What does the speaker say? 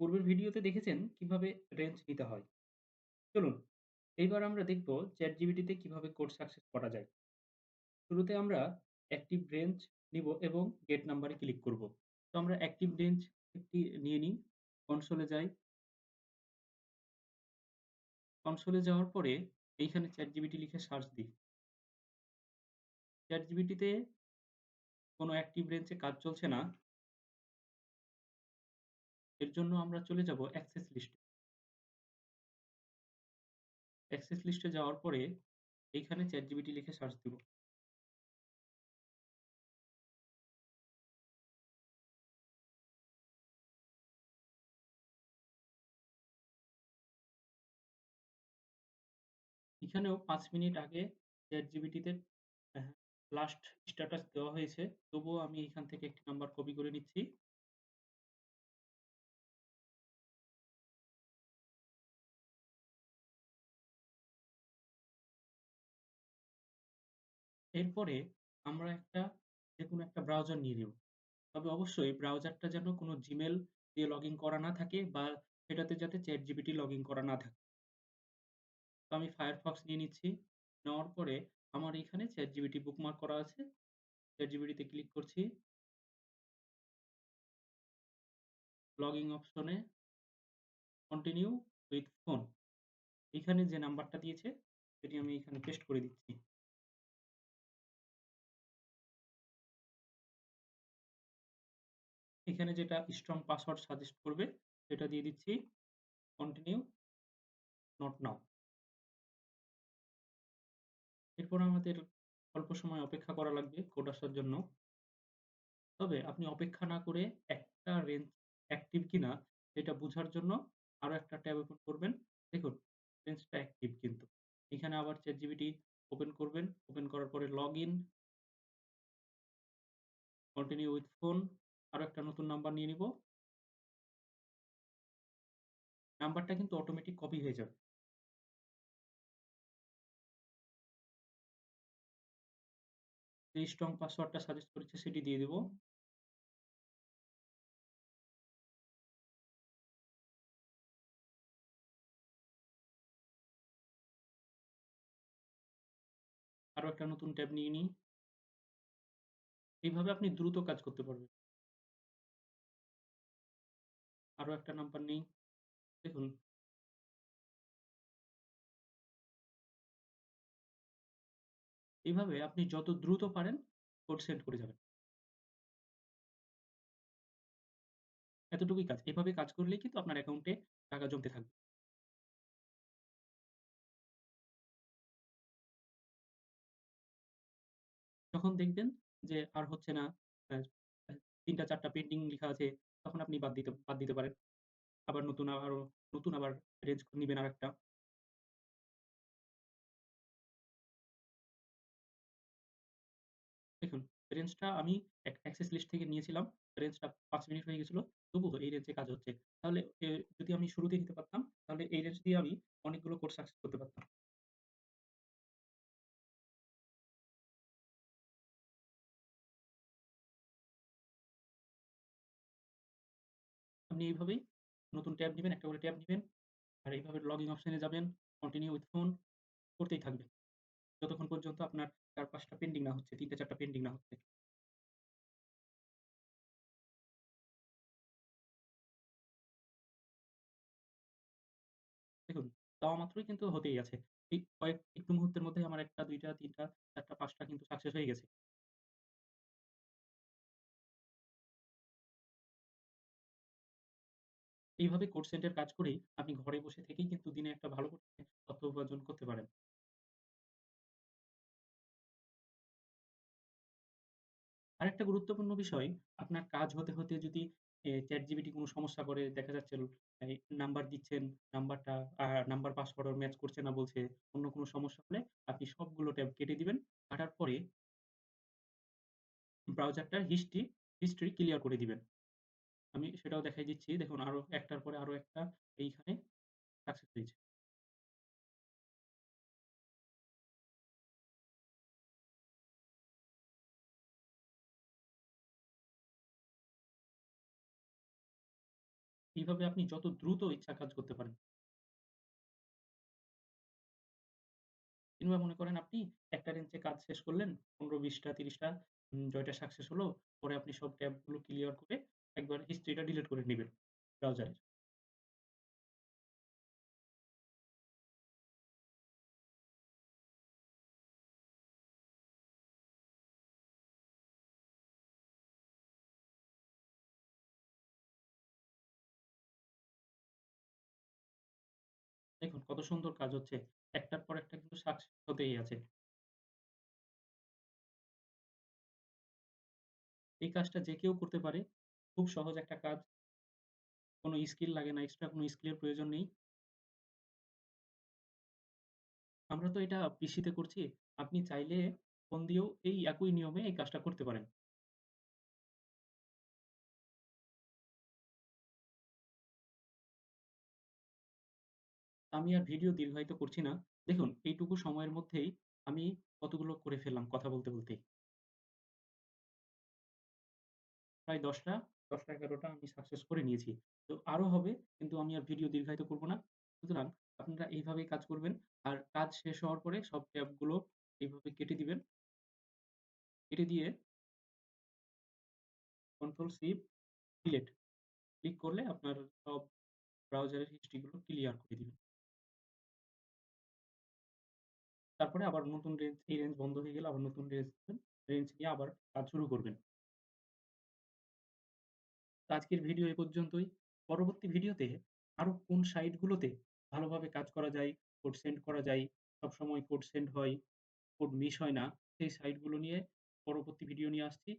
পূর্বের ভিডিওতে দেখেছেন কীভাবে রেঞ্জ নিতে হয়। চলুন, এইবার আমরা দেখব ChatGPT তে কীভাবে কোড সাকসেস করা যায়। শুরুতে আমরা অ্যাক্টিভ রেঞ্জ নিব এবং গেট নাম্বার ক্লিক করব। তো আমরা অ্যাক্টিভ রেঞ্জ একটি নিয়ে নিই। কনসোলে যাই। কনসোলে যাওয়ার পরে এইখানে ChatGPT লিখে সার্চ দিই। ChatGPT তে কোনো অ্যাক্টিভ রেঞ্জ কাজ চলছে না। এর জন্য আমরা চলে যাব অ্যাক্সেস লিস্ট। অ্যাক্সেস লিস্ট যাওয়ার পরে এইখানে ChatGPT লিখে সার্চ দিব। এখানেও পাঁচ মিনিট আগে চ্যাট জিবিটিতে লাস্ট স্ট্যাটাস দেওয়া হয়েছে। তবুও আমি এখান থেকে একটি নাম্বার কপি করে নিচ্ছি। এরপরে আমরা একটা যেকোনো একটা ব্রাউজার নিয়ে নিব। তবে অবশ্যই ব্রাউজারটা যেন কোনো Gmail দিয়ে লগইন করা না থাকে বা সেটাতে যাতে চ্যাট ChatGPT লগইন করা না থাকে। তো আমি Firefox নিয়ে নিচ্ছি। নেওয়ার পরে আমার এখানে ChatGPT বুকমার্ক করা আছে। ChatGPT তে ক্লিক করছি। লগইন অপশনে কন্টিনিউ উইথ ফোন। এখানে যে নাম্বারটা দিয়েছে, সেটি আমি এখানে পেস্ট করে দিচ্ছি। এখানে যেটা স্ট্রং পাসওয়ার্ড সাজেস্ট করবে, সেটা দিয়ে দিচ্ছি। Continue not now. এরপর আমাদের অল্প সময় অপেক্ষা করা লাগবে কোড আসার জন্য। তবে আপনি অপেক্ষা না করে একটা রেঞ্জ অ্যাক্টিভ কিনা, সেটা বোঝার জন্য আরও একটা ট্যাব ওপেন করবেন। দেখুন রেঞ্জটা অ্যাক্টিভ কিন্তু। এখানে আবার ChatGPT ওপেন করবেন। ওপেন করার পরে log in continue with phone আরও একটা নতুন নাম্বার নিয়ে নিব। নাম্বারটা কিন্তু অটোমেটিক কপি হয়ে যাবে। যে স্ট্রং পাসওয়ার্ডটা সাজেস্ট করেছে সেটি দিয়ে দিব। আরও একটা নতুন ট্যাব নিয়ে নিই। এইভাবে আপনি দ্রুত কাজ করতে পারবেন। আরও একটা নাম্বার নেই। দেখুন এভাবে আপনি যত দ্রুত পারেন কোড সেন্ড করে যাবেন। এতটুকুই কাজ। এভাবে কাজ করলেই কিন্তু আপনার অ্যাকাউন্টে টাকা জমতে থাকবে। যখন দেখবেন যে আর হচ্ছে না, অ্যা অ্যা ৩ টা ৪ পেন্ডিং লিখা আছে, তখন আপনি বাদ দিতে বাদ দিতে পারেন। আবার নতুন আবারও নতুন আবার রেঞ্জ নিবেন আরেকটা। দেখুন রেঞ্জটা আমি অ্যাক্সেস লিস্ট থেকে নিয়েছিলাম। রেঞ্জটা ৫ মিনিট হয়ে গেছিল। তবুও এই রেঞ্জে কাজ হচ্ছে। তাহলে যদি আমি শুরুতেই নিতে পারতাম, তাহলে এই রেঞ্জ দিয়ে আমি অনেকগুলো কোর্স সাকসেস করতে পারতাম। আপনি এইভাবেই নতুন ট্যাব নিবেন, একটা করে ট্যাব নিবেন। আর এইভাবে লগইন অপশনে যাবেন, কন্টিনিউ উইথ ফোন করতেই থাকবেন। যতক্ষণ পর্যন্ত আপনার চার পাঁচটা পেন্ডিং না হচ্ছে, ৩ টা ৪ টা পেন্ডিং না হচ্ছে। দেখুন, চাওয়া মাত্রই কিন্তু হতেই আছে। এই কয়েক একটু মুহূর্তের মধ্যে আমার ১ টা, ২ টা, ৩ টা, ৪ টা, ৫ টা কিন্তু সাকসেস হয়ে গেছে। এইভাবে কোর্স সেন্টার কাজ করেই আপনি ঘরে বসে থেকেই কিন্তু দিনে একটা ভালো অর্থ উপার্জন করতে পারেন। আরেকটা গুরুত্বপূর্ণ বিষয়, আপনার কাজ হতে, হতে যদি চ্যাট ChatGPT কোনো সমস্যা করে, দেখা যাচ্ছে নাম্বার দিচ্ছেন, নাম্বারটা আ নাম্বার পাসওয়ার্ড ম্যাচ করছে না বলছে, অন্য কোনো সমস্যা হলে আপনি সবগুলো ট্যাব কেটে দিবেন। কাটার পরে ব্রাউজারটার হিস্ট্রি হিস্ট্রি ক্লিয়ার করে দিবেন। আমি সেটাও দেখাই দিচ্ছি। দেখুন আরও একটার পরে আরও একটা এইখানে সাকসেস হয়েছে। এইভাবে আপনি যত দ্রুত ইচ্ছা কাজ করতে পারেন। কিংবা মনে করেন আপনি একটা রেঞ্জে কাজ শেষ করলেন ১৫, ২০ টা, ৩০ টা উম জয়টা সাকসেস হলো। পরে আপনি সব ট্যাবগুলো ক্লিয়ার করে একবার হিস্ট্রিটা ডিলিট করে নিবেন ব্রাউজারের। দেখুন কত সুন্দর কাজ হচ্ছে। একটার পর একটা কিন্তু সাকসেস হতেই আছে। এই কাজটা যে কেউ করতে পারে। খুব সহজ একটা কাজ। কোন স্কিল লাগে না, এক্সট্রা কোন স্কিলের প্রয়োজন নেই। আমরা তো এটা পিসিতে করছি। আপনি চাইলে ফোন দিয়েও এই একই নিয়মে এই কাজটা করতে পারেন। আমি আর ভিডিও দীর্ঘায়িত করছি না। দেখুন এইটুকু সময়ের মধ্যেই আমি কতগুলো করে ফেললাম কথা বলতে, বলতেই। প্রায় ১০ টা ১০ টা ১১ টা আমি সাকসেস করে নিয়েছি। তো আরও হবে কিন্তু আমি আর ভিডিও দীর্ঘায়িত করব না। সুতরাং আপনারা এইভাবেই কাজ করবেন। আর কাজ শেষ হওয়ার পরে সব ট্যাবগুলো এভাবে কেটে দিবেন। কেটে দিয়ে কন্ট্রোল শিফট ডিলিট ক্লিক করলে আপনার সব ব্রাউজারের হিস্ট্রি গুলো ক্লিয়ার করে দিবেন তারপরে আবার নতুন রেঞ্জ, এই রেঞ্জ বন্ধ হয়ে গেলে আবার নতুন রেঞ্জ রেঞ্জ নিয়ে আবার কাজ শুরু করবেন। তো আজকের ভিডিও এ পর্যন্তই। পরবর্তী ভিডিওতে আরও কোন সাইটগুলোতে ভালোভাবে কাজ করা যায়, কোড সেন্ড করা যায়, সব সময় কোড সেন্ড হয়, কোড মিস হয় না, সেই সাইটগুলো নিয়ে পরবর্তী ভিডিও নিয়ে আসছি।